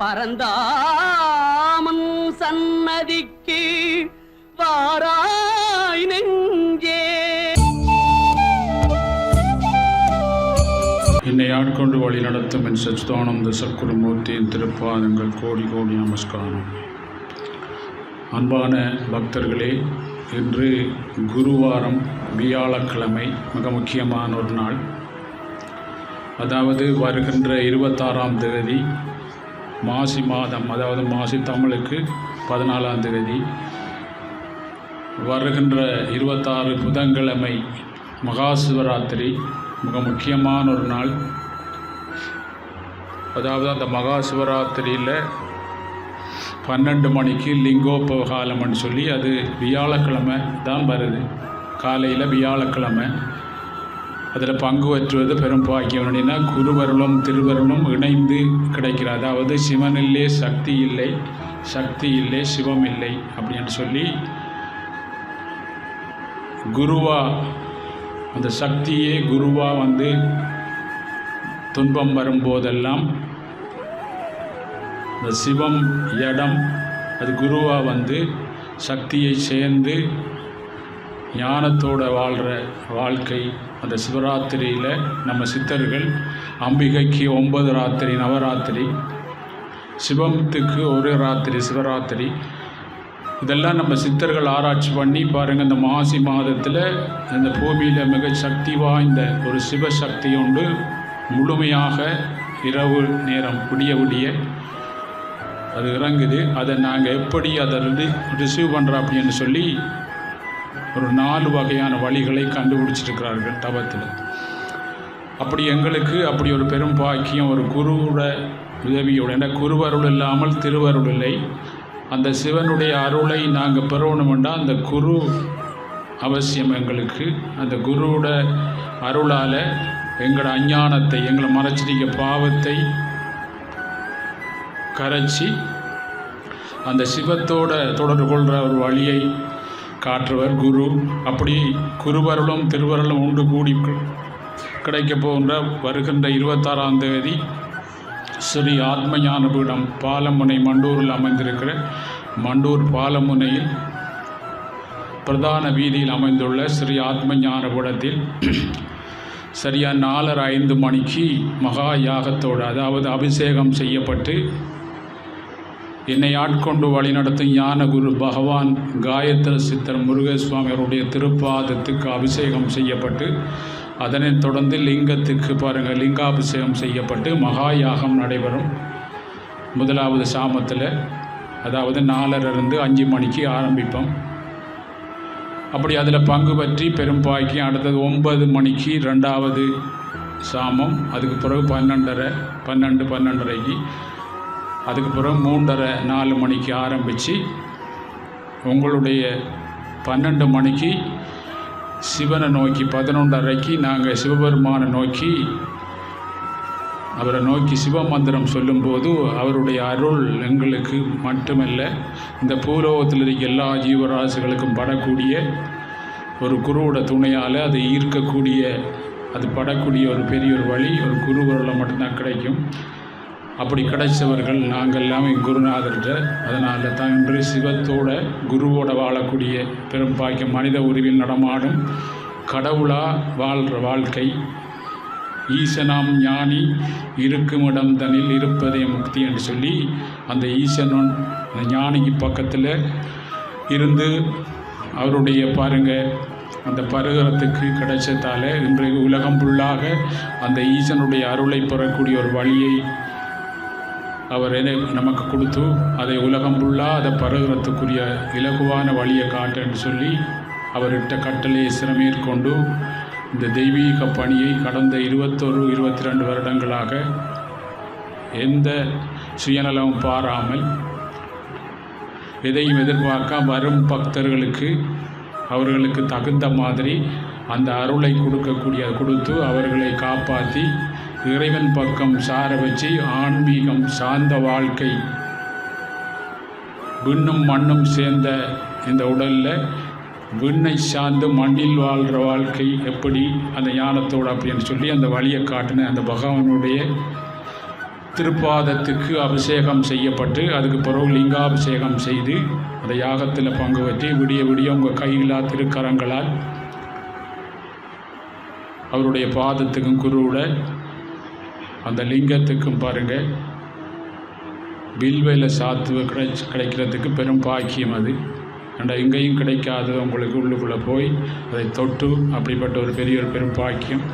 பரந்தாமன் சன்னதிக்கு வாராய் நெஞ்சே. என்னை ஆட்கொண்டு வழி நடத்தும் என் சச்சிதானந்த சத்குருமூர்த்தியின் திருப்பாதங்கள் கோடி கோடி நமஸ்காரம். அன்பான பக்தர்களே இன்று குருவாரம் வியாழக்கிழமை மிக முக்கியமான ஒரு நாள். அதாவது வருகின்ற இருபத்தாறாம் தேதி மாசி மாதம் அதாவது மாசி தமிழுக்கு பதினாலாம் தேதி வருகின்ற இருபத்தாறு புதன்கிழமை மகா சிவராத்திரி மிக முக்கியமான ஒரு நாள். அதாவது அந்த மகா சிவராத்திரியில் பன்னெண்டு மணிக்கு லிங்கோபகாலம்னு சொல்லி அது வியாழக்கிழமை தான் வருது. காலையில் வியாழக்கிழமை. அதில் பங்கு பெற்றுவது பெரும் பாக்கியம். அப்படின்னா குருவருளும் திருவருளும் இணைந்து கிடைக்கிறது. அதாவது சிவனில்லே சக்தி இல்லை சக்தி இல்லை சிவம் இல்லை அப்படின்னு சொல்லி குருவா அந்த சக்தியே குருவா வந்து துன்பம் வரும்போதெல்லாம் இந்த சிவம் இடம் அது குருவா வந்து சக்தியை சேர்ந்து ஞானத்தோட வாழ்கிற வாழ்க்கை அந்த சிவராத்திரியில் நம்ம சித்தர்கள் அம்பிகைக்கு ஒன்பது ராத்திரி நவராத்திரி சிவத்துக்கு ஒரு ராத்திரி சிவராத்திரி. இதெல்லாம் நம்ம சித்தர்கள் ஆராய்ச்சி பண்ணி பாருங்கள் இந்த மாசி மாதத்தில் இந்த பூமியில் மிக சக்தி வாய்ந்த ஒரு சிவசக்தி உண்டு. முழுமையாக இரவு நேரம் விடிய விடிய அது இறங்குது. அதை நாங்கள் எப்படி அதை ரிசீவ் பண்ணுறோம் அப்படின்னு சொல்லி ஒரு நாலு வகையான வழிகளை கண்டுபிடிச்சிருக்கிறார்கள் தவத்தில். அப்படி எங்களுக்கு அப்படி ஒரு பெரும் பாக்கியம் ஒரு குருவோட உதவியோட ஏன்னா குருவருள் இல்லாமல் திருவருள் இல்லை. அந்த சிவனுடைய அருளை நாங்கள் பெறணுமெண்டா அந்த குரு அவசியம் எங்களுக்கு. அந்த குருவோட அருளால் எங்களோட அஞ்ஞானத்தை எங்களை மறைச்சிருக்க பாவத்தை கரைச்சி அந்த சிவத்தோட தொடர்பு கொள்கிற ஒரு வழியை காற்றுவர் குரு. அப்படி குருவருளும் திருவருளும் உண்டு கூடி கிடைக்க போகின்ற வருகின்ற இருபத்தாறாம் தேதி ஸ்ரீ ஆத்மஞான பீடம் பாலமுனை மண்டூரில் அமைந்திருக்கிற மண்டூர் பாலமுனையில் பிரதான வீதியில் அமைந்துள்ள ஸ்ரீ ஆத்மஞான பீடத்தில் சரியா நாலரை ஐந்து மணிக்கு மகா யாகத்தோடு அதாவது அபிஷேகம் செய்யப்பட்டு என்னை ஆட்கொண்டு வழிநடத்தும் ஞான குரு பகவான் காயத்ர சித்தர் முருகசுவாமி அவருடைய திருப்பாதத்துக்கு அபிஷேகம் செய்யப்பட்டு அதனைத் தொடர்ந்து லிங்கத்துக்கு பாருங்கள் லிங்காபிஷேகம் செய்யப்பட்டு மகா யாகம் நடைபெறும். முதலாவது சாமத்தில் அதாவது நாலரிலிருந்து அஞ்சு மணிக்கு ஆரம்பிப்போம். அப்படி அதில் பங்கு பற்றி பெரும் அடுத்தது ஒன்பது மணிக்கு ரெண்டாவது சாமம் அதுக்கு பிறகு பன்னெண்டரை பன்னெண்டு பன்னெண்டரைக்கு அதுக்கப்புறம் மூன்றரை நாலு மணிக்கு ஆரம்பித்து உங்களுடைய பன்னெண்டு மணிக்கு சிவனை நோக்கி பதினொன்றரைக்கு நாங்கள் சிவபெருமானை நோக்கி அவரை நோக்கி சிவமந்திரம் சொல்லும்போது அவருடைய அருள் எங்களுக்கு மட்டுமல்ல இந்த பூலோகத்தில் இருக்க எல்லா ஜீவராசிகளுக்கும் படக்கூடிய ஒரு குருவோட துணையால் அதை ஈர்க்கக்கூடிய அது படக்கூடிய ஒரு பெரிய ஒரு வழி ஒரு குருவரில் மட்டும்தான் கிடைக்கும். அப்படி கிடைச்சவர்கள் நாங்கள் எல்லாமே குருநாதர்கிட்ட அதனால் தான் இன்று சிவத்தோட குருவோட வாழக்கூடிய பெரும் பாக்கியம் மனித உருவில் நடமாடும். கடவுளாக வாழ்கிற வாழ்க்கை. ஈசனாம் ஞானி இருக்கும் இடம் தனில் இருப்பதே முக்தி என்று சொல்லி அந்த ஈசனன் அந்த ஞானிக்கு பக்கத்தில் இருந்து அவருடைய பாருங்கள் அந்த பருகிறத்துக்கு கிடைச்சதால இன்றைக்கு உலகம் ஃபுல்லாக அந்த ஈசனுடைய அருளை பெறக்கூடிய ஒரு வழியை அவர் என்ன நமக்கு கொடுத்து அதை உலகம் ஃபுல்லாக அதை பருகிறதுக்குரிய இலகுவான வழியை காட்டுன்னு சொல்லி அவர்கிட்ட கட்டளையை சிறமேற்கொண்டு இந்த தெய்வீக பணியை கடந்த இருபத்தொரு இருபத்தி ரெண்டு வருடங்களாக எந்த சுயநலமும் பாராமல் எதையும் எதிர்பார்க்க வரும் பக்தர்களுக்கு அவர்களுக்கு தகுந்த மாதிரி அந்த அருளை கொடுக்கக்கூடிய கொடுத்து அவர்களை காப்பாற்றி இறைவன் பக்கம் சார வச்சு ஆன்மீகம் சார்ந்த வாழ்க்கை. விண்ணும் மண்ணும் சேர்ந்த இந்த உடலில் விண்ணை சார்ந்து மண்ணில் வாழ்கிற வாழ்க்கை எப்படி அந்த ஞானத்தோடு அப்படின்னு சொல்லி அந்த வழியை காட்டின அந்த பகவானுடைய திருப்பாதத்துக்கு அபிஷேகம் செய்யப்பட்டு அதுக்கு பிறகு லிங்காபிஷேகம் செய்து அந்த யாகத்தில் பங்கு வச்சு விடிய விடிய உங்கள் கைகளால் திருக்கரங்களால் அவருடைய பாதத்துக்கும் குருவிட அந்த லிங்கத்துக்கும் பாருங்கள் வில்வையில் சாத்து கிடை கிடைக்கிறதுக்கு பெரும் பாக்கியம் அது. ஆனால் எங்கேயும் கிடைக்காது உங்களுக்கு உள்ளுக்குள்ளே போய் அதை தொட்டு அப்படிப்பட்ட ஒரு பெரிய ஒரு பெரும் பாக்கியம்.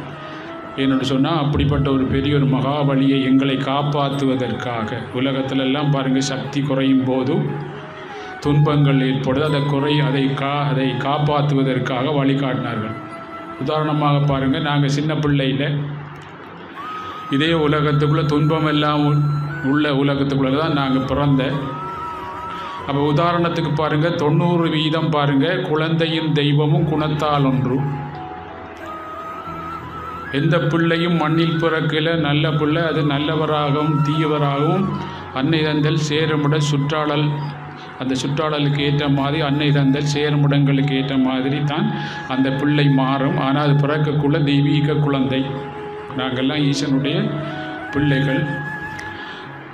ஏன்னு சொன்னால் அப்படிப்பட்ட ஒரு பெரிய ஒரு மகாபலியை எங்களை காப்பாற்றுவதற்காக. உலகத்திலெல்லாம் பாருங்கள் சக்தி குறையும் போதும் துன்பங்கள் ஏற்படுது. அதை குறை அதை கா அதை காப்பாற்றுவதற்காக வழிகாட்டினார்கள். உதாரணமாக பாருங்கள் நாங்கள் சின்ன பிள்ளையில் இதே உலகத்துக்குள்ளே துன்பம் எல்லாம் உள்ள உலகத்துக்குள்ளே தான் நாங்கள் பிறந்த. அப்போ உதாரணத்துக்கு பாருங்கள் தொண்ணூறு வீதம் பாருங்கள் குழந்தையின் தெய்வமும் குணத்தால் ஒன்று. எந்த பிள்ளையும் மண்ணில் பிறக்கல நல்ல பிள்ளை அது நல்லவராகவும் தீயவராகவும் அன்னை தந்தல் சேருமிட சுற்றாடல் அந்த சுற்றாடலுக்கு ஏற்ற மாதிரி அன்னை தந்தல் சேருமிடங்களுக்கு ஏற்ற மாதிரி தான் அந்த பிள்ளை மாறும். ஆனால் அது பிறக்கக்குள்ள தெய்வீக குழந்தை. நாங்கள்லாம் ஈசனுடைய பிள்ளைகள்.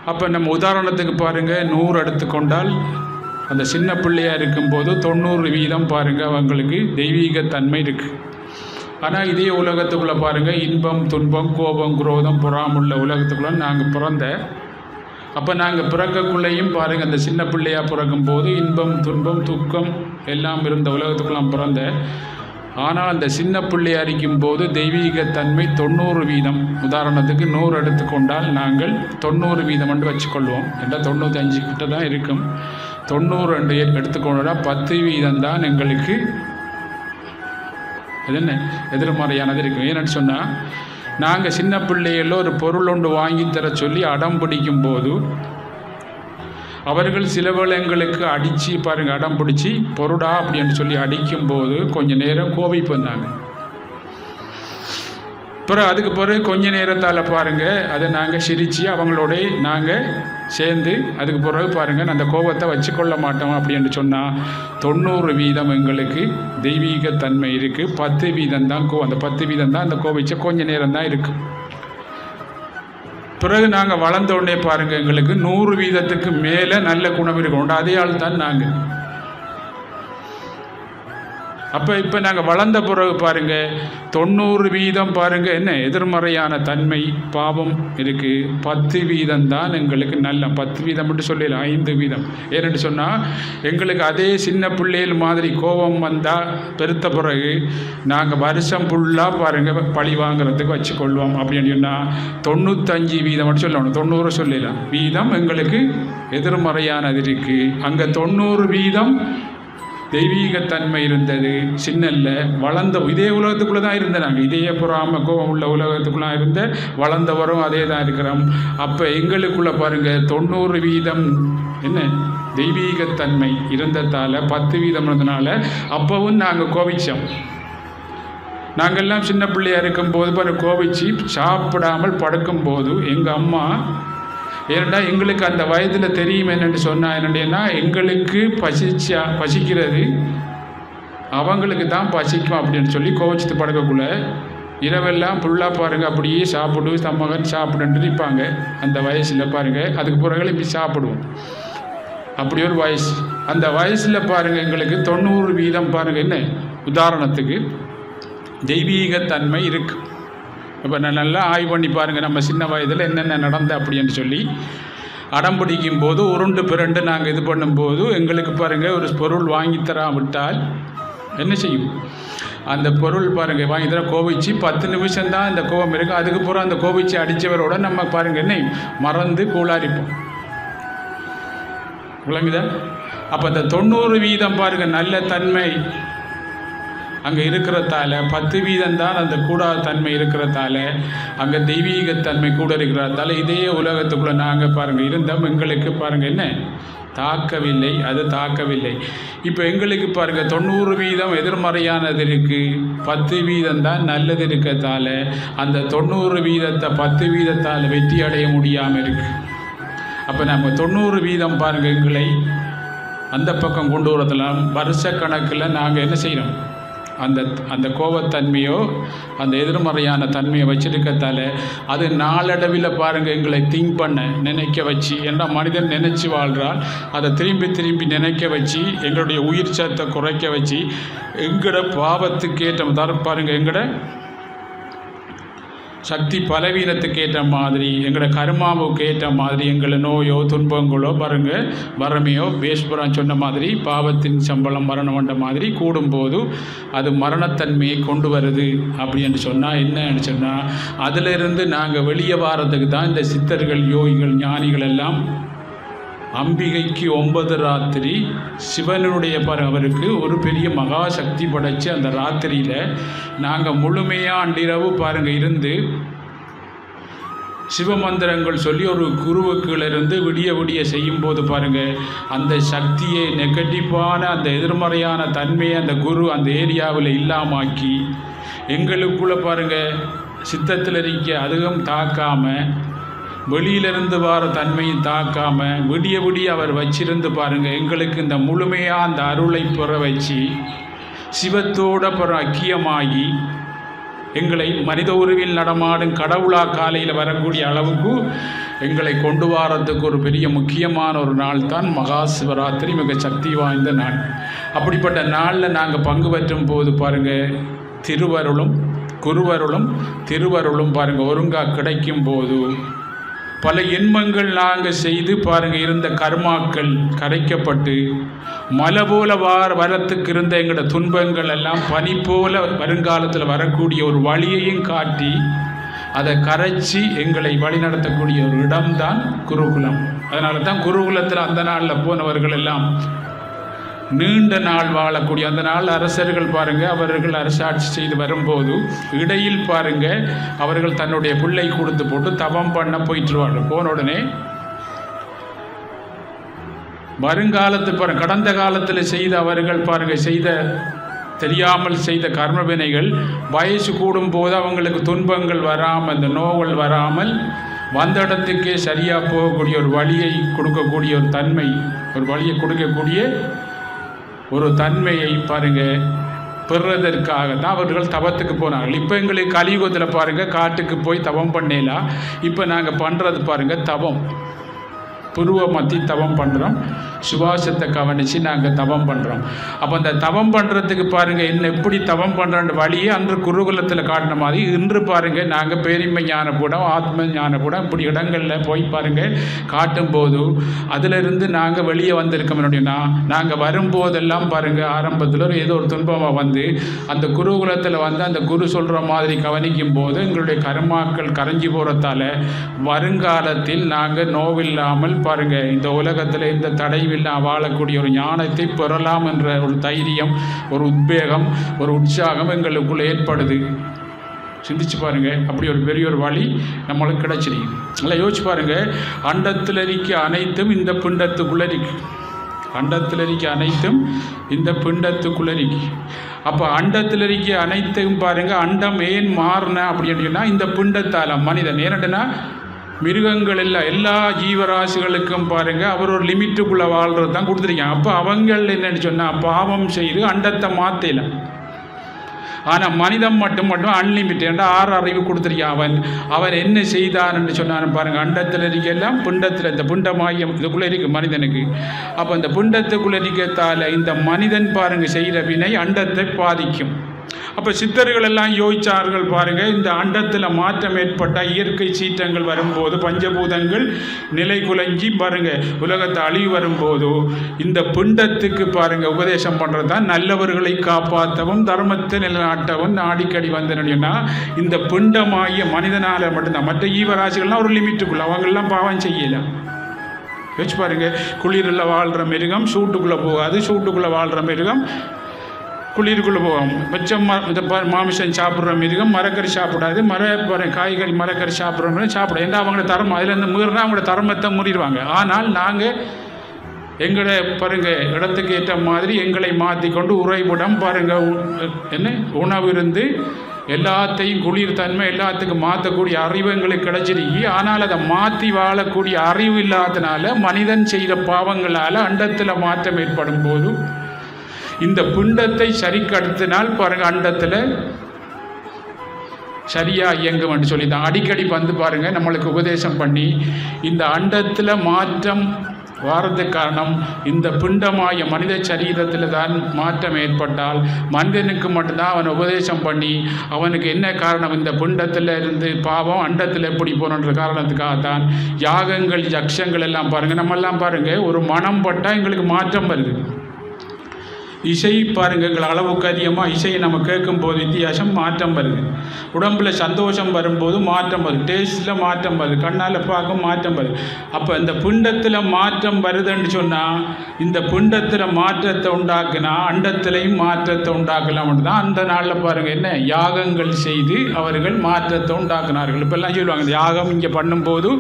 அப்போ நம்ம உதாரணத்துக்கு பாருங்கள் நூறு எடுத்துக்கொண்டால் அந்த சின்ன பிள்ளையாக இருக்கும்போது தொண்ணூறு வீதம் பாருங்கள் அவங்களுக்கு தெய்வீக தன்மை இருக்குது ஆனால் இதே உலகத்துக்குள்ளே பாருங்கள் இன்பம் துன்பம் கோபம் குரோதம் பொறாமுள்ள உலகத்துக்குள்ளே நாங்கள் பிறந்த அப்போ நாங்கள் பிறக்கக்குள்ளேயும் பாருங்கள் அந்த சின்ன பிள்ளையாக பிறக்கும்போது இன்பம் துன்பம் துக்கம் எல்லாம் இருந்த உலகத்துக்குள்ள பிறந்த ஆனால் அந்த சின்ன பிள்ளை அரிக்கும் போது தெய்வீகத்தன்மை தொண்ணூறு வீதம். உதாரணத்துக்கு நூறு எடுத்துக்கொண்டால் நாங்கள் தொண்ணூறு வீதம் என்று வச்சுக்கொள்வோம். என்றால் அஞ்சு கிட்ட தான் இருக்கும். தொண்ணூறு ரெண்டு எடுத்துக்கொண்டால் பத்து வீதம் தான் எங்களுக்கு அது என்ன? எதிர்மறையானது இருக்கும். ஏன்னு சொன்னால் நாங்கள் சின்ன பிள்ளைகளில் ஒரு பொருள் ஒன்று வாங்கி தர சொல்லி அடம் பிடிக்கும் போது அவர்கள் சிலவள் எங்களுக்கு அடித்து பாருங்கள் அடம் பிடிச்சி பொருடா அப்படின்னு சொல்லி அடிக்கும்போது கொஞ்சம் நேரம் கோவிப்பு வந்தாங்க. பிறகு அதுக்கு பிறகு கொஞ்ச நேரத்தால் பாருங்கள் அதை நாங்கள் சிரித்து அவங்களோட நாங்கள் சேர்ந்து அதுக்கு பிறகு பாருங்கள் அந்த கோபத்தை வச்சுக்கொள்ள மாட்டோம் அப்படின்னு சொன்னால் தொண்ணூறு வீதம் எங்களுக்கு தெய்வீகத்தன்மை இருக்குது பத்து வீதம் தான் கோ அந்த பத்து வீதம் தான் அந்த கோபிச்ச கொஞ்ச நேரம் தான் இருக்குது பிறகு நாங்கள் வளர்ந்த உடனே பாருங்கள் எங்களுக்கு நூறு வீதத்துக்கு மேலே நல்ல குணம் இருக்கும். அதே ஆள் தான் நாங்கள் அப்போ இப்போ நாங்கள் வளர்ந்த பிறகு பாருங்கள் தொண்ணூறு வீதம் பாருங்கள் என்ன எதிர்மறையான தன்மை பாவம் இருக்குது பத்து வீதம் தான் எங்களுக்கு நல்ல பத்து வீதம் மட்டும் சொல்லல ஐந்து வீதம். ஏன்னு சொன்னால் எங்களுக்கு அதே சின்ன பிள்ளைகள் மாதிரி கோபம் வந்தால் பெருத்த பிறகு நாங்கள் வருஷம் ஃபுல்லாக பாருங்கள் பழி வாங்குறதுக்கு வச்சுக்கொள்வோம். அப்படின்னு சொன்னால் தொண்ணூத்தஞ்சு வீதம் மட்டும் சொல்லணும் தொண்ணூறு சொல்லலாம் வீதம் எங்களுக்கு எதிர்மறையானது இருக்குது அங்கே தொண்ணூறு வீதம் தெய்வீகத்தன்மை இருந்தது. சின்னல்ல வளர்ந்த இதே உலகத்துக்குள்ளே தான் இருந்த நாங்கள் இதே புறாம கோபம் உள்ள உலகத்துக்குள்ளே இருந்த வளர்ந்தவரும் அதே தான் இருக்கிறோம். அப்போ எங்களுக்குள்ளே பாருங்கள் தொண்ணூறு வீதம் என்ன? தெய்வீகத்தன்மை இருந்ததால் பத்து வீதம் இருந்தனால அப்போவும் நாங்கள் கோபிச்சோம். நாங்கள்லாம் சின்ன பிள்ளையாக இருக்கும்போது பாரு கோபிச்சு சாப்பிடாமல் படுக்கும்போது எங்கள் அம்மா ஏனென்றால் எங்களுக்கு அந்த வயதில் தெரியும் என்னென்னு சொன்னால் என்னென்னா எங்களுக்கு பசிச்சா பசிக்கிறது. அவங்களுக்கு தான் பசிக்கும் அப்படின்னு சொல்லி கோவிச்சிட்டு படுக்கக்குள்ள இரவெல்லாம் ஃபுல்லாக பாருங்கள் அப்படியே சாப்பிடு தம்மகன் சாப்பிடுன்ட்டு நிற்பாங்க. அந்த வயசில் பாருங்கள் அதுக்கு பிறகு இப்படி சாப்பிடுவோம். அப்படி ஒரு வயசு. அந்த வயசில் பாருங்கள் எங்களுக்கு தொண்ணூறு வீதம் பாருங்கள் என்ன? உதாரணத்துக்கு தெய்வீகத்தன்மை இருக்குது இப்போ நான் நல்லா ஆய்வு பண்ணி பாருங்கள் நம்ம சின்ன வயதில் என்னென்ன நடந்த அப்படின்னு சொல்லி. அடம் பிடிக்கும் போது உருண்டு பிறண்டு நாங்கள் இது பண்ணும்போது எங்களுக்கு பாருங்கள் ஒரு பொருள் வாங்கி தராவிட்டால் என்ன செய்யும்? அந்த பொருள் பாருங்கள் வாங்கி தர கோவிச்சு பத்து நிமிஷம் தான் அந்த கோபம் இருக்குது அதுக்கப்புறம் அந்த கோவிச்சு அடித்தவரோட நம்ம பாருங்கள் என்ன மறந்து கூளாரிப்போம் விளங்குதா? அப்போ அந்த தொண்ணூறு வீதம் பாருங்கள் நல்ல தன்மை. அங்கே இருக்கிறதால பத்து வீதம் தான் அந்த கூடாத தன்மை இருக்கிறதால அங்கே தெய்வீகத்தன்மை கூட இருக்கிறதால இதே உலகத்துக்குள்ளே நாங்கள் பாருங்கள் இருந்தோம் எங்களுக்கு பாருங்கள் என்ன? தாக்கவில்லை அது தாக்கவில்லை. இப்போ எங்களுக்கு பாருங்கள் தொண்ணூறு வீதம் எதிர்மறையானது இருக்குது பத்து வீதம் தான் நல்லது இருக்கிறதால அந்த தொண்ணூறு வீதத்தை பத்து வீதத்தால் வெற்றி அடைய முடியாமல் இருக்குது அப்போ நம்ம தொண்ணூறு வீதம் பாருங்கள் எங்களை அந்த பக்கம் கொண்டு வரதெல்லாம் வருஷக்கணக்கில் நாங்கள் என்ன செய்கிறோம் அந்த அந்த கோபத்தன்மையோ அந்த எதிர்மறையான தன்மையை வச்சிருக்கத்தால அது நாளடைவில் பாருங்கள் எங்களை திங்க் பண்ண நினைக்க வச்சு ஏன்னா மனிதன் நினைச்சு வாழ்கிறால் அதை திரும்பி திரும்பி நினைக்க வச்சு எங்களுடைய உயிர் சத்தை குறைக்க வச்சு எங்களோட பாவத்துக்கேற்ற தர பாருங்கள் எங்களோட சக்தி பலவீனத்துக்கு ஏற்ற மாதிரி எங்களோட கருமாவுக்கு ஏற்ற மாதிரி எங்களை நோயோ துன்பங்களோ பாருங்க வரமையோ பேஸ்புரம் சொன்ன மாதிரி பாவத்தின் சம்பளம் மரணம் என்ற மாதிரி கூடும்போது அது மரணத்தன்மையை கொண்டு வருது அப்படின்னு சொன்னால் என்னன்னு சொன்னால் அதிலிருந்து நாங்கள் வெளியே வாரத்துக்கு தான் இந்த சித்தர்கள் யோகிகள் ஞானிகள் எல்லாம் அம்பிகைக்கு ஒன்பது ராத்திரி சிவனுடைய பர அவருக்கு ஒரு பெரிய மகா சக்தி படைச்சு அந்த ராத்திரியில் நாங்கள் முழுமையாக அன்றிரவு பாருங்கள் இருந்து சிவமந்திரங்கள் சொல்லி ஒரு குருவுக்கிலிருந்து விடிய விடிய செய்யும்போது பாருங்கள் அந்த சக்தியை நெகட்டிவான அந்த எதிர்மறையான தன்மையை அந்த குரு அந்த ஏரியாவில் இல்லாமாக்கி எங்களுக்குள்ளே பாருங்கள் சித்தத்தில் இருக்க அதிகம் தாக்காமல் வெளியிலிருந்து வர தன்மையும் தாக்காம விடிய விடிய அவர் வச்சிருந்து பாருங்க எங்களுக்கு இந்த முழுமையாக அந்த அருளை பெற வச்சு சிவத்தோட பிற ஐக்கியமாகி எங்களை மனித உருவில் நடமாடும் கடவுளா காலையில் வரக்கூடிய அளவுக்கு எங்களை கொண்டு வரதுக்கு ஒரு பெரிய முக்கியமான ஒரு நாள் தான் மகா சிவராத்திரி மிக சக்தி வாய்ந்த நாள். அப்படிப்பட்ட நாளில் நாங்கள் பங்கு பெற்றும் போது பாருங்கள் திருவருளும் குருவருளும் திருவருளும் பாருங்கள் ஒருங்கா கிடைக்கும் போது பல இன்பங்கள் நாங்கள் செய்து பாருங்க இருந்த கர்மாக்கள் கரைக்கப்பட்டு மலை போல வார வரத்துக்கு இருந்த எங்களோட துன்பங்கள் எல்லாம் பனி போல வருங்காலத்தில் வரக்கூடிய ஒரு வழியையும் காட்டி அதை கரைச்சி எங்களை வழிநடத்தக்கூடிய ஒரு இடம்தான் குருகுலம். அதனால தான் குருகுலத்தில் அந்த நாளில் போனவர்கள் எல்லாம் நீண்ட நாள் வாழக்கூடிய அந்த நாள் அரசர்கள் பாருங்க அவர்கள் அரசாட்சி செய்து வரும்போது இடையில் பாருங்க அவர்கள் தன்னுடைய பிள்ளை கொடுத்து போட்டு தவம் பண்ண போயிட்டுருவாங்க போன உடனே வருங்காலத்து பாருங்க கடந்த காலத்தில் செய்த அவர்கள் பாருங்க செய்த தெரியாமல் செய்த கர்ம வினைகள் வயசு கூடும்போது அவங்களுக்கு துன்பங்கள் வராமல் இந்த நோவல் வராமல் வந்த இடத்துக்கே சரியாக போகக்கூடிய ஒரு வழியை கொடுக்கக்கூடிய ஒரு தன்மை ஒரு வழியை கொடுக்கக்கூடிய ஒரு தன்மையை பாருங்க. பெறுறதற்காக தான் அவர்கள் தவத்துக்கு போனார்கள். இப்போ எங்களுக்கு கலியுகத்தில் பாருங்கள் காட்டுக்கு போய் தவம் பண்ணலாம் இப்போ நாங்கள் பண்ணுறது பாருங்கள் தவம். புருவ மத்தி தவம் பண்ணுறோம் சுபாஷத்தை கவனித்து நாங்கள் தவம் பண்ணுறோம் அப்போ அந்த தவம் பண்ணுறதுக்கு பாருங்கள் என்ன எப்படி தவம் பண்ணுறன்ற வழியே அன்று குருகுலத்தில் காட்டின மாதிரி இன்று பாருங்கள் நாங்கள் பேரிமை ஞானப்பூடம் ஆத்ம ஞானப்பூடம் இப்படி இடங்களில் போய் பாருங்கள் காட்டும் போது அதிலிருந்து நாங்கள் வெளியே வந்திருக்கோம். அப்படின்னா நாங்கள் வரும்போதெல்லாம் பாருங்கள் ஆரம்பத்தில் ஒரு ஏதோ ஒரு துன்பமாக வந்து அந்த குருகுலத்தில் வந்து அந்த குரு சொல்கிற மாதிரி கவனிக்கும் போது எங்களுடைய கர்மாக்கள் கரைஞ்சி போகிறதால வருங்காலத்தில் நாங்கள் நோவில்லாமல் பாருங்க இந்த உலகத்தில் இந்த தடைவில்லா வாழக்கூடிய ஒரு ஞானத்தை பெறலாம் என்ற ஒரு தைரியம் ஒரு உத்வேகம் ஒரு உற்சாகம் எங்களுக்குள்ள ஏற்படுது. சிந்திச்சு பாருங்க அப்படி ஒரு பெரிய ஒரு வழி நம்மளுக்கு கிடைச்சிருக்கு நல்லா யோசிச்சு பாருங்க அண்டத்தில் இருக்க அனைத்தும் இந்த பிண்டத்துக்குள்ள இருக்கு. அண்டத்தில் இருக்க அனைத்தும் இந்த பிண்டத்துக்குள்ள இருக்கு. அப்போ அண்டத்தில் இருக்க அனைத்தையும் பாருங்க அண்டம் ஏன் மாறின அப்படின்னு சொன்னால் இந்த பிண்டத்தால் மனிதன் ஏனண்டுனா மிருகங்கள் எல்லாம் எல்லா ஜீவராசிகளுக்கும் பாருங்கள் அவர் ஒரு லிமிட்டுக்குள்ளே வாழ்றது தான் கொடுத்துருக்காங்க. அப்போ அவங்கள் என்னென்னு சொன்னால் பாவம் செய்து அண்டத்தை மாற்றல ஆனால் மனிதன் மட்டும் மட்டும் அன்லிமிட்டட் ஆறு அறிவு கொடுத்துருக்கான் அவன் அவன் என்ன செய்தான்னு சொன்னான் பாருங்கள் அண்டத்தில் இருக்கலாம் பிண்டத்தில் இந்த பிண்டமாயம் இதுக்குள்ளே இருக்குது மனிதனுக்கு. அப்போ இந்த பிண்டத்துக்குள்ளே இருக்கத்தால் இந்த மனிதன் பாருங்கள் செய்கிற வினை அண்டத்தை பாதிக்கும். அப்போ சித்தர்கள் எல்லாம் யோசிச்சார்கள் பாருங்கள் இந்த அண்டத்தில் மாற்றம் ஏற்பட்ட இயற்கை சீற்றங்கள் வரும்போது பஞ்சபூதங்கள் நிலை குலைஞ்சி பாருங்கள் உலகத்தை அழிவு வரும்போது இந்த பிண்டத்துக்கு பாருங்கள் உபதேசம் பண்ணுறது தான் நல்லவர்களை காப்பாற்றவும் தர்மத்தை நிலநாட்டவும் அடிக்கடி வந்தனா இந்த பிண்டமாகிய மனிதனால் மட்டும்தான். மற்ற ஈவராசிகள்லாம் ஒரு லிமிட்டுக்குள்ள அவங்கெல்லாம் பாவம் செய்யலை. யோசிச்சு பாருங்க குளிரில் வாழ்கிற மிருகம் சூட்டுக்குள்ளே போகாது சூட்டுக்குள்ளே வாழ்கிற மிருகம் குளிருக்குள்ளே போகும் மிச்சம் இந்த ப மாமிசம் சாப்பிட்ற மிருகம் மரக்கறி சாப்பிடாது. மர காய்கறி மரக்கறி சாப்பிட்றவங்க சாப்பிடும் ஏன்னா அவங்களோட தரம் அதுலேருந்து மீறினா அவங்களோட தரமத்தை முறிடுவாங்க. ஆனால் நாங்கள் எங்களை பாருங்க இடத்துக்கு ஏற்ற மாதிரி எங்களை மாற்றி கொண்டு உறைவிடம் பாருங்க. உ- என்ன? உணவு இருந்து எல்லாத்தையும் குளிர் தன்மை எல்லாத்துக்கும் மாற்றக்கூடிய அறிவு எங்களுக்கு கிடைச்சிருக்கு ஆனால் அதை மாற்றி வாழக்கூடிய அறிவு இல்லாதனால மனிதன் செய்த பாவங்களால் அண்டத்தில் மாற்றம் ஏற்படும் போதும் இந்த பிண்டத்தை கடத்தினால் பாருங்க அண்டத்தில் சரியாக இயங்கும்னு சொல்லி தான் அடிக்கடி வந்து பாருங்கள் நம்மளுக்கு உபதேசம் பண்ணி இந்த அண்டத்தில் மாற்றம் வாரது காரணம் இந்த பிண்டமாய மனித சரீரத்தில் தான் மாற்றம் ஏற்பட்டால் மனிதனுக்கு மட்டும்தான் அவன் உபதேசம் பண்ணி அவனுக்கு என்ன காரணம்? இந்த பிண்டத்தில் இருந்து பாவம் அண்டத்தில் எப்படி போகணுன்ற காரணத்துக்காக தான் யாகங்கள் யக்ஷங்கள் எல்லாம் பாருங்கள் நம்மெல்லாம் பாருங்கள் ஒரு மனம் பட்டால் எங்களுக்கு மாற்றம் வருது. இசை பாருங்கள் அளவுக்கு அதிகமாக இசையை நம்ம கேட்கும்போது வித்தியாசம் மாற்றம் வருது. உடம்புல சந்தோஷம் வரும்போது மாற்றம் வருது. டேஸ்ட்டில் மாற்றம் வருது. கண்ணால் பார்க்க மாற்றம் வருது. அப்போ இந்த பிண்டத்தில் மாற்றம் வருதுன்னு சொன்னால் இந்த பிண்டத்தில் மாற்றத்தை உண்டாக்குனா அண்டத்திலையும் மாற்றத்தை உண்டாக்கலாம்னு தான் அந்த நாளில் பாருங்கள் என்ன? யாகங்கள் செய்து அவர்கள் மாற்றத்தை உண்டாக்குனார்கள். இப்போல்லாம் சொல்லுவாங்க இந்த யாகம் இங்கே பண்ணும்போது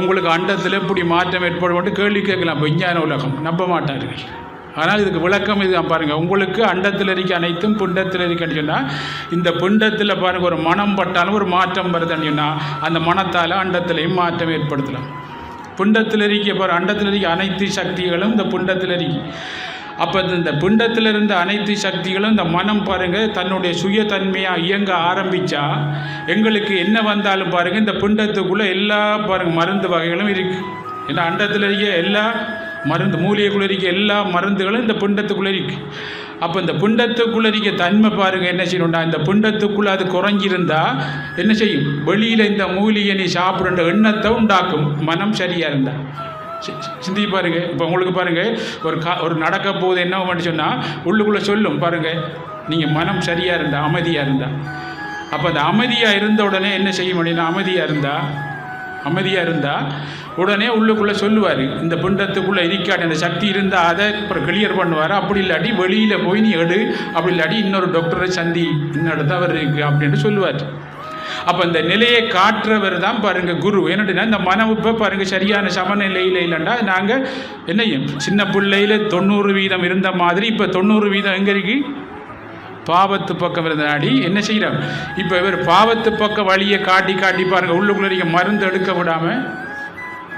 உங்களுக்கு அண்டத்தில் எப்படி மாற்றம் ஏற்படும் கேள்வி கேட்கலாம். விஞ்ஞான உலகம் நம்ப மாட்டார்கள். ஆனால் இதுக்கு விளக்கம் இது பாருங்கள் உங்களுக்கு அண்டத்தில் இருக்க அனைத்தும் புண்டத்தில் இருக்குன்னு சொன்னால் இந்த புண்டத்தில் பாருங்கள் ஒரு மனம் பட்டாலும் ஒரு மாற்றம் வருதுன்னு சொன்னால் அந்த மனத்தால் அண்டத்திலையும் மாற்றம் ஏற்படுத்தலாம். புண்டத்தில் இருக்க பாரு அண்டத்தில் இருக்க அனைத்து சக்திகளும் இந்த புண்டத்தில் இருக்கு. அப்போ இந்த பிண்டத்தில் இருந்த அனைத்து சக்திகளும் இந்த மனம் பாருங்கள் தன்னுடைய சுயதன்மையாக இயங்க ஆரம்பித்தா எங்களுக்கு என்ன வந்தாலும் பாருங்கள் இந்த பிண்டத்துக்குள்ளே எல்லா பாருங்கள் மருந்து வகைகளும் இருக்குது ஏன்னா அண்டத்தில் இருக்க எல்லா மருந்து மூலிகைக்குள்ளே இருக்க எல்லா மருந்துகளும் இந்த பிண்டத்துக்குள்ளே இருக்கு. அப்போ இந்த பிண்டத்துக்குள்ளே இருக்க தன்மை பாருங்கள் என்ன செய்யணும்டா? இந்த பிண்டத்துக்குள்ளே அது குறைஞ்சிருந்தா என்ன செய்யும்? வெளியில் இந்த மூலிகை நீ சாப்பிடுன்ற எண்ணத்தை உண்டாக்கும். மனம் சரியாக இருந்தால் சிந்தி சிந்திச்சு பாருங்க. இப்போ உங்களுக்கு பாருங்க ஒரு கா ஒரு நடக்க போகுது என்ன பண்ணி சொன்னால் உள்ளுக்குள்ளே சொல்லும் பாருங்க. நீங்கள் மனம் சரியாக இருந்தால் அமைதியாக இருந்தால் அப்போ அந்த அமைதியாக இருந்த உடனே என்ன செய்ய முடியும்? அமைதியாக இருந்தால் அமைதியாக இருந்தால் உடனே உள்ளுக்குள்ளே சொல்லுவார் இந்த பிண்டத்துக்குள்ளே இருக்காட்டு அந்த சக்தி இருந்தால் அதை அப்புறம் கிளியர் பண்ணுவார். அப்படி இல்லாட்டி வெளியில் போய் நீ எடு அப்படி இல்லாட்டி இன்னொரு டாக்டரை சந்தி இன்னொரு தவறு இருக்குது அப்படின்ட்டு சொல்லுவார். அப்போ இந்த நிலையை காட்டுறவர் தான் பாருங்க குரு. என்னட்டுனா இந்த மனம் இப்போ பாருங்க சரியான சமநிலையில் இல்லைண்டா நாங்கள் என்னையும் சின்ன பிள்ளையில் தொண்ணூறு வீதம் இருந்த மாதிரி இப்போ தொண்ணூறு வீதம் எங்கே இருக்குது பாவத்து பக்கம் இருந்த நாடி என்ன செய்கிறார்? இப்போ இவர் பாவத்து பக்கம் வழியை காட்டி காட்டி பாருங்கள் உள்ளுக்குள்ள மருந்து எடுக்க விடாமல்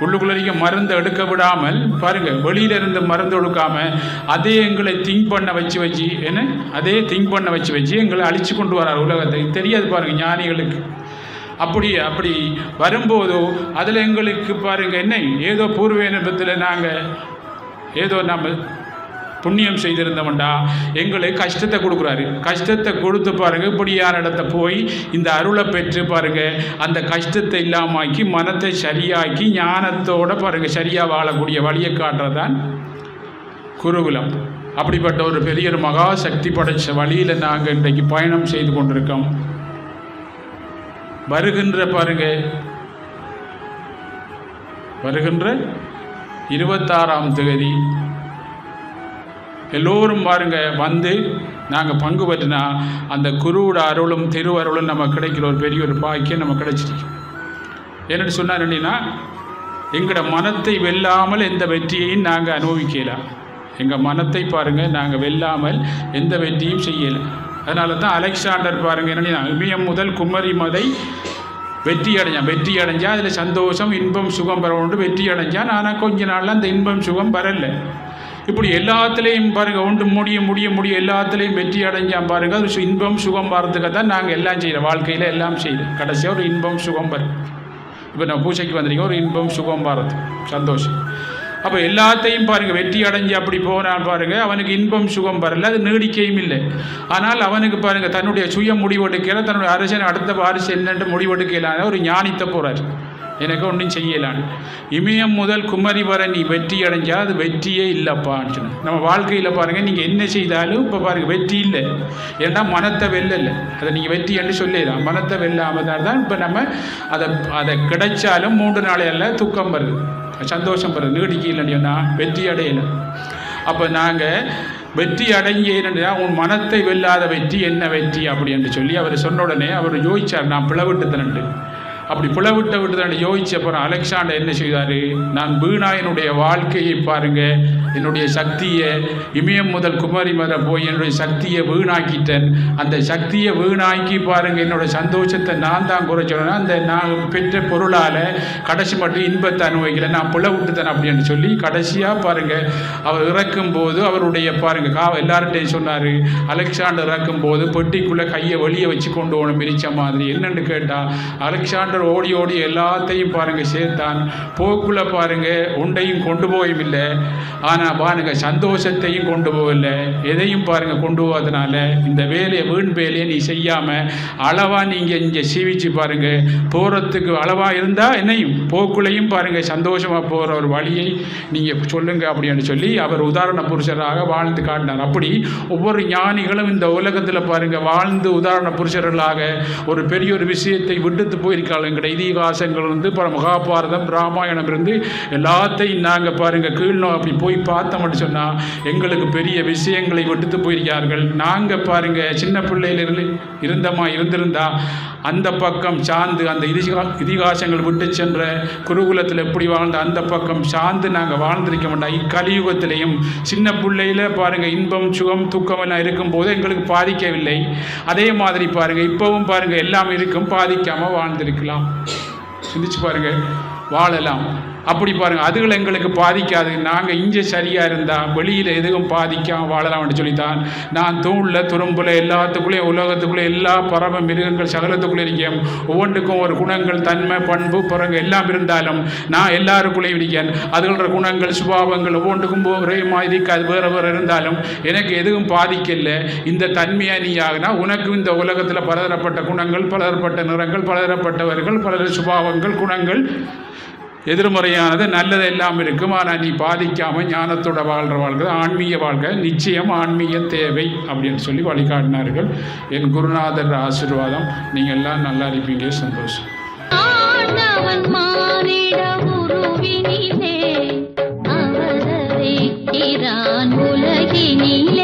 உள்ளுக்குள்ள மருந்து எடுக்க விடாமல் பாருங்கள் வெளியில இருந்து மருந்து எடுக்காமல் அதே எங்களை திங்க் பண்ண வச்சு வச்சு என்ன? அதே திங்க் பண்ண வச்சு வச்சு எங்களை அழிச்சு கொண்டு வரார் உலகத்தை. தெரியாது பாருங்கள் ஞானிகளுக்கு. அப்படி அப்படி வரும்போதோ அதில் எங்களுக்கு பாருங்கள் என்ன? ஏதோ பூர்வ நிபத்தில் நாங்கள் ஏதோ நம்ம புண்ணியம் செய்திருந்தவன்டா. எங்களை கஷ்டத்தை கொடுக்குறாரு. கஷ்டத்தை கொடுத்து பாருங்க இப்படியான இடத்த போய் இந்த அருளை பெற்று பாருங்க. அந்த கஷ்டத்தை இல்லாமாக்கி மனத்தை சரியாக்கி ஞானத்தோட பாருங்க சரியாக வாழக்கூடிய வழியை காட்டுறதான் குருகுலம். அப்படிப்பட்ட ஒரு பெரிய ஒரு மகா சக்தி படைச்ச வழியில் நாங்கள் இன்றைக்கு பயணம் செய்து கொண்டிருக்கோம். வருகின்ற பாருங்க வருகின்ற இருபத்தாறாம் தேதி எல்லோரும் பாருங்க வந்து நாங்கள் பங்கு பெற்றினா அந்த குருவோட அருளும் திருவருளும் நம்ம கிடைக்கிற ஒரு பெரிய ஒரு பாக்கியம் நம்ம கிடைச்சிருக்கு. என்னென்னு சொன்னார் என்னன்னா எங்களோட மனத்தை வெல்லாமல் எந்த வெற்றியையும் நாங்கள் அனுபவிக்கலாம் எங்கள் மனத்தை பாருங்கள் நாங்கள் வெல்லாமல் எந்த வெற்றியும் செய்யலை. அதனால தான் அலெக்சாண்டர் பாருங்கள் என்னன்னா இமயம் முதல் குமரி மதை வெற்றி அடைஞ்சான் வெற்றி அடைஞ்சால் அதில் சந்தோஷம் இன்பம் சுகம் பெறணும்னு வெற்றி அடைஞ்சான் ஆனால் கொஞ்ச நாளில் அந்த இன்பம் சுகம் வரலை. இப்படி எல்லாத்துலேயும் பாருங்கள் ஒன்று முடிய முடிய முடிய எல்லாத்துலேயும் வெற்றி அடைஞ்சான் பாருங்கள் அது சு- இன்பம் சுகம் வரதுக்கு தான் நாங்கள் எல்லாம் செய்கிறோம் வாழ்க்கையில் எல்லாம் செய்கிறோம் கடைசியாக ஒரு இன்பம் சுகம் வரும் இப்போ நான் பூஜைக்கு வந்திருக்கேன். ஒரு இன்பம் சுகம் வரது சந்தோஷம். அப்போ எல்லாத்தையும் பாருங்கள் வெற்றி அடைஞ்சு அப்படி போனால் பாருங்கள் அவனுக்கு இன்பம் சுகம் வரல. அது நீடிக்கையும் இல்லை. ஆனால் அவனுக்கு பாருங்கள் தன்னுடைய சுய முடிவெடுக்கிற தன்னுடைய அரசன் அடுத்த வாரிசு என்னென்று முடிவெடுக்கலான ஒரு ஞானித்த போகிறார் எனக்கு ஒன்றும் செய்யலான்னு. இமயம் முதல் குமரி வரை நீ வெற்றி அடைஞ்சால் அது வெற்றியே இல்லைப்பான்னு சொன்னேன். நம்ம வாழ்க்கையில் பாருங்கள் நீங்கள் என்ன செய்தாலும் இப்போ பாருங்கள் வெற்றி இல்லை. ஏன்னா மனத்தை வெல்லலை. அதை நீங்கள் வெற்றி என்று சொல்லிடலாம். மனத்தை வெல்லாமல் தான் இப்போ நம்ம அதை அதை கிடைச்சாலும் மூன்று நாளையில் துக்கம் வருது. சந்தோஷம் வருது. நீடிக்க இல்லைன்னு சொன்னால் வெற்றி அடையலை. அப்போ நாங்கள் வெற்றி அடங்கியா உன் மனத்தை வெல்லாத வெற்றி என்ன வெற்றி அப்படி என்று சொல்லி அவர் சொன்ன உடனே அவர் யோசிச்சார் நான் பிளவிட்டு தனண்டு அப்படி பிளவிட்ட விட்டு யோசிச்ச அப்புறம் அலெக்சாண்டர் என்ன செய்தார்? நான் வீணா என்னுடைய வாழ்க்கையை பாருங்க என்னுடைய சக்தியை இமயம் முதல் குமரி மதம் போய் என்னுடைய சக்தியை வீணாக்கிட்டேன். அந்த சக்தியை வீணாக்கி பாருங்க என்னோட சந்தோஷத்தை நான் தான் குறைச்சோன்னா அந்த நான் பெற்ற பொருளால் கடைசி மட்டும் இன்பத்தை அனுபவிக்கல. நான் பிளவிட்டுத்தேன் அப்படின்னு சொல்லி கடைசியாக பாருங்க அவர் இறக்கும் போது அவருடைய பாருங்க கா எல்லார்ட்டையும் சொன்னார் அலெக்சாண்டர் இறக்கும் போது பெட்டிக்குள்ளே கையை வெளியே வச்சு கொண்டு போகணும் மிரிச்ச மாதிரி. என்னென்னு கேட்டால் அலெக்சாண்டர் ஓடி ஓடி எல்லாத்தையும் பாருங்க சேர்த்தான் போக்குள்ள பாருங்க உண்டையும் கொண்டு போயும் இல்லை. ஆனால் பாருங்க சந்தோஷத்தையும் கொண்டு போகல. எதையும் பாருங்க கொண்டு போவதனால இந்த வேலையை வீண் வேலையை நீ செய்யாம அளவா நீங்க இங்கே சீவிச்சு பாருங்க. போறதுக்கு அளவா இருந்தா என்னையும் போக்குலையும் பாருங்க சந்தோஷமா போற ஒரு வழியை நீங்க சொல்லுங்க அப்படின்னு சொல்லி அவர் உதாரண புருஷராக வாழ்ந்து காட்டினார். அப்படி ஒவ்வொரு ஞானிகளும் இந்த உலகத்தில் பாருங்க வாழ்ந்து உதாரண புருஷர்களாக ஒரு பெரிய ஒரு விஷயத்தை விட்டுட்டு போயிருக்காங்க எங்களுடைய இதிகாசங்கள் வந்து இப்போ மகாபாரதம் ராமாயணம் இருந்து எல்லாத்தையும் நாங்கள் பாருங்கள் கீழ்நோ அப்படி போய் பார்த்தோம்னு சொன்னால் எங்களுக்கு பெரிய விஷயங்களை விட்டுட்டு போயிருக்கார்கள் நாங்கள் பாருங்கள் சின்ன பிள்ளையிலிருந்து இருந்தமா இருந்திருந்தா அந்த பக்கம் சார்ந்து அந்த இதிகா இதிகாசங்கள் விட்டு சென்ற குருகுலத்தில் எப்படி வாழ்ந்த அந்த பக்கம் சார்ந்து நாங்கள் வாழ்ந்திருக்க மாட்டோம். இக்கலியுகத்திலையும் சின்ன பிள்ளையில பாருங்கள் இன்பம் சுகம் துக்கம் எல்லாம் இருக்கும்போது எங்களுக்கு பாதிக்கவில்லை. அதே மாதிரி பாருங்கள் இப்போவும் பாருங்கள் எல்லாம் இருக்கும் பாதிக்காமல் வாழ்ந்திருக்கலாம். சிந்திச்சு பாருங்க. வாழலாம் அப்படி பாருங்க. அதுகள் எங்களுக்கு பாதிக்காது. நாங்கள் இங்கே சரியாக இருந்தால் வெளியில் எதுவும் பாதிக்காம வாழலாம்னு சொல்லித்தான். நான் தூணில் துரும்புல எல்லாத்துக்குள்ளேயும் உலகத்துக்குள்ளே எல்லா பறவை மிருகங்கள் சகலத்துக்குள்ளே இருக்கேன். ஒவ்வொன்றுக்கும் ஒரு குணங்கள் தன்மை பண்பு பிறகு எல்லாம் இருந்தாலும் நான் எல்லாருக்குள்ளேயும் இருக்கேன். அதுகளோட குணங்கள் சுபாவங்கள் ஒவ்வொன்றுக்கும் ஒரே மாதிரி அது வேறு வேறு இருந்தாலும் எனக்கு எதுவும் பாதிக்கல. இந்த தன்மையாக நீ ஆகினா உனக்கு இந்த உலகத்தில் பலதரப்பட்ட குணங்கள் பலதரப்பட்ட நிறங்கள் பலதரப்பட்டவர்கள் பலர் சுபாவங்கள் குணங்கள் எதிர்மறையானது நல்லது எல்லாம் இருக்கும். ஆனால் நீ பாதிக்காம ஞானத்தோட வாழ்கிற வாழ்க்கை ஆன்மீக வாழ்க்கை. நிச்சயம் ஆன்மீகம் தேவை அப்படின்னு சொல்லி வழிகாட்டினார்கள். என் குருநாதர் ஆசீர்வாதம். நீங்கள் எல்லாம் நல்லா இருப்பீங்க. சந்தோஷம். உலகினி